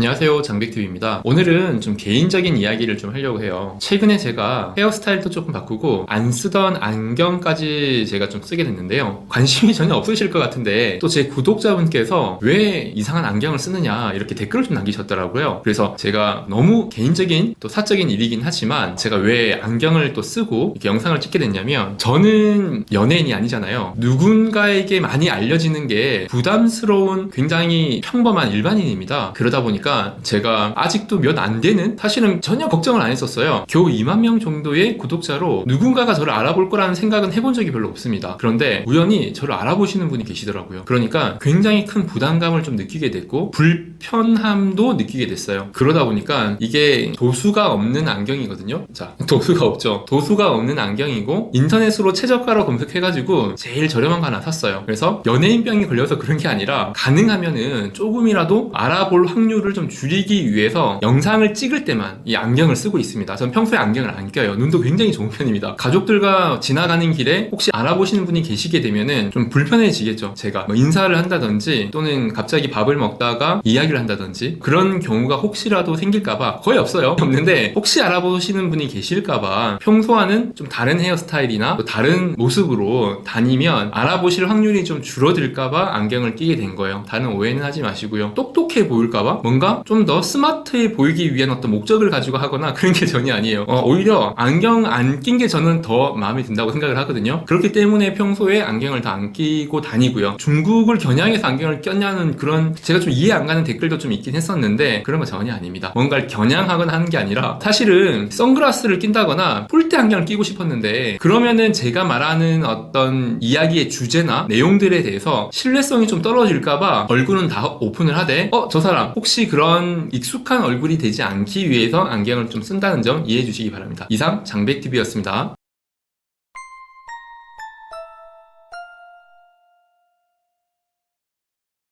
안녕하세요 장백TV입니다. 오늘은 좀 개인적인 이야기를 좀 하려고 해요. 최근에 제가 헤어스타일도 조금 바꾸고 안 쓰던 안경까지 제가 좀 쓰게 됐는데요. 관심이 전혀 없으실 것 같은데 또 제 구독자분께서 왜 이상한 안경을 쓰느냐 이렇게 댓글을 좀 남기셨더라고요. 그래서 제가 너무 개인적인 또 사적인 일이긴 하지만 제가 왜 안경을 또 쓰고 이렇게 영상을 찍게 됐냐면 저는 연예인이 아니잖아요. 누군가에게 많이 알려지는 게 부담스러운 굉장히 평범한 일반인입니다. 그러다 보니까 제가 아직도 몇 안 되는 사실은 전혀 걱정을 안 했었어요. 겨우 2만 명 정도의 구독자로 누군가가 저를 알아볼 거라는 생각은 해본 적이 별로 없습니다. 그런데 우연히 저를 알아보시는 분이 계시더라고요. 그러니까 굉장히 큰 부담감을 좀 느끼게 됐고 불편함도 느끼게 됐어요. 그러다 보니까 이게 도수가 없는 안경이거든요. 자, 도수가 없죠. 도수가 없는 안경이고 인터넷으로 최저가로 검색해가지고 제일 저렴한 거 하나 샀어요. 그래서 연예인병이 걸려서 그런 게 아니라 가능하면은 조금이라도 알아볼 확률을 좀 줄이기 위해서 영상을 찍을 때만 이 안경을 쓰고 있습니다. 전 평소에 안경을 안 껴요. 눈도 굉장히 좋은 편입니다. 가족들과 지나가는 길에 혹시 알아보시는 분이 계시게 되면은 좀 불편해지겠죠. 제가 뭐 인사를 한다든지 또는 갑자기 밥을 먹다가 이야기를 한다든지 그런 경우가 혹시라도 생길까봐 거의 없어요. 없는데 혹시 알아보시는 분이 계실까봐 평소와는 좀 다른 헤어스타일이나 또 다른 모습으로 다니면 알아보실 확률이 좀 줄어들까봐 안경을 끼게 된 거예요. 다른 오해는 하지 마시고요. 똑똑해 보일까봐 뭔가 좀 더 스마트해 보이기 위한 어떤 목적을 가지고 하거나 그런 게 전혀 아니에요. 어, 오히려 안경 안 낀 게 저는 더 마음에 든다고 생각을 하거든요. 그렇기 때문에 평소에 안경을 다 안 끼고 다니고요. 중국을 겨냥해서 안경을 꼈냐는 그런 제가 좀 이해 안 가는 댓글도 좀 있긴 했었는데 그런 거 전혀 아닙니다. 뭔가를 겨냥하거나 하는 게 아니라 사실은 선글라스를 낀다거나 뿔테 안경을 끼고 싶었는데 그러면은 제가 말하는 어떤 이야기의 주제나 내용들에 대해서 신뢰성이 좀 떨어질까봐 얼굴은 다 오픈을 하되 어 저 사람 혹시 그런 익숙한 얼굴이 되지 않기 위해서 안경을 좀 쓴다는 점 이해해 주시기 바랍니다. 이상 장백TV였습니다.